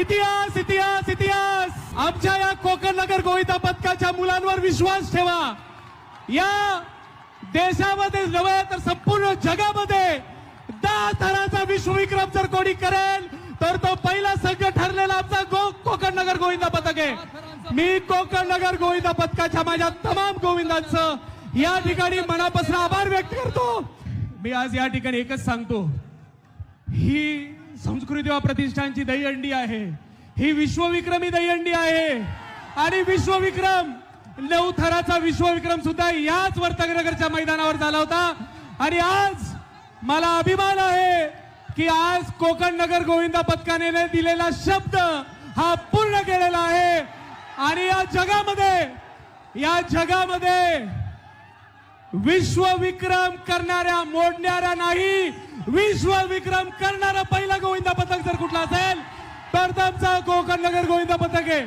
इतिहास इतिहास इतिहास. आमच्या या कोकण नगर गोविंदा पथकाच्या मुलांवर विश्वास ठेवा. या देशामध्ये नव्हे तर संपूर्ण जगामध्ये दहा थराचा विश्वविक्रम जर कोणी करेल तर तो पहिला संघ ठरलेला आमचा गो कोकण नगर गोविंदा पथक आहे. मी कोकण नगर गोविंदा पथकाच्या माझ्या तमाम गोविंदांचं या ठिकाणी मनापासून आभार व्यक्त करतो. मी आज या ठिकाणी एकच सांगतो. ही संस्कृती व प्रतिष्ठानची दहीहंडी आहे. ही विश्वविक्रमी दहीहंडी आहे. आणि विश्वविक्रम नऊ थराचा विश्वविक्रम सुद्धा याच वर्तकनगरच्या मैदानावर झाला होता. आणि आज मला अभिमान आहे की आज कोकण नगर गोविंदा पथकाने दिलेला शब्द हा पूर्ण केलेला आहे. आणि या जगामध्ये या जगामध्ये विश्वविक्रम करणाऱ्या मोडणाऱ्या नाही. विश्वविक्रम करणारा पहिला गोविंदा पथक जर कुठला असेल तर तो आमचा कोकण नगर गोविंदा पथक आहे.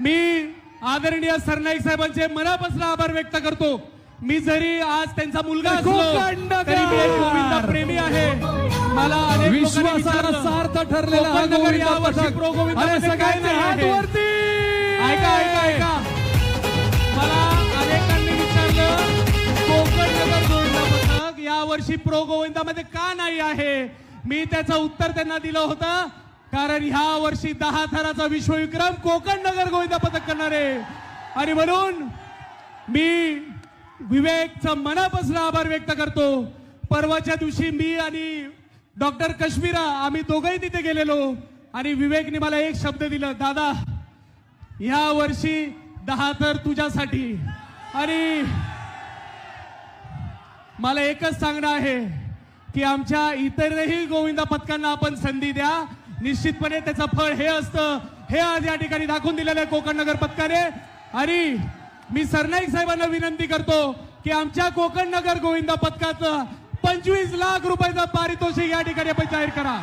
मी आदरणीय सरनाईक साहेबांचे मनापासून आभार व्यक्त करतो. मी जरी आज त्यांचा मुलगा असलो कोकण नगर! तरी मी एक गोविंदा प्रेमी आहे. मला विश्वासाला विचारलं, सार्थ ठरलेला नगर. प्रो गोविंदा ऐका ऐका ऐका. वर्षी प्रो गोविंदामध्ये का नाही आहे? मी त्याचं उत्तर त्यांना दिलं होतं. कारण ह्या वर्षी दहा थराचा विश्वविक्रम कोकण नगर गोविंदा पथक करणार. आहे आणि म्हणून मी विवेकचा मनापासून आभार व्यक्त करतो. परवाच्या दिवशी मी आणि डॉक्टर कश्मीरा आम्ही दोघंही तिथे गेलेलो. आणि विवेकने मला एक शब्द दिला दादा ह्या वर्षी दहा तर तुझ्यासाठी. आणि मला एकच सांगणं आहे की आमच्या इतरही गोविंदा पथकांना आपण संधी द्या. निश्चितपणे त्याचं फळ हे असतं. हे आज या ठिकाणी दाखवून दिलेलं आहे कोकण नगर पथकाने. आणि मी सरनाईक साहेबांना विनंती करतो की आमच्या कोकण नगर गोविंदा पथकाचं पंचवीस लाख रुपयाचं पारितोषिक या ठिकाणी आपण जाहीर करा.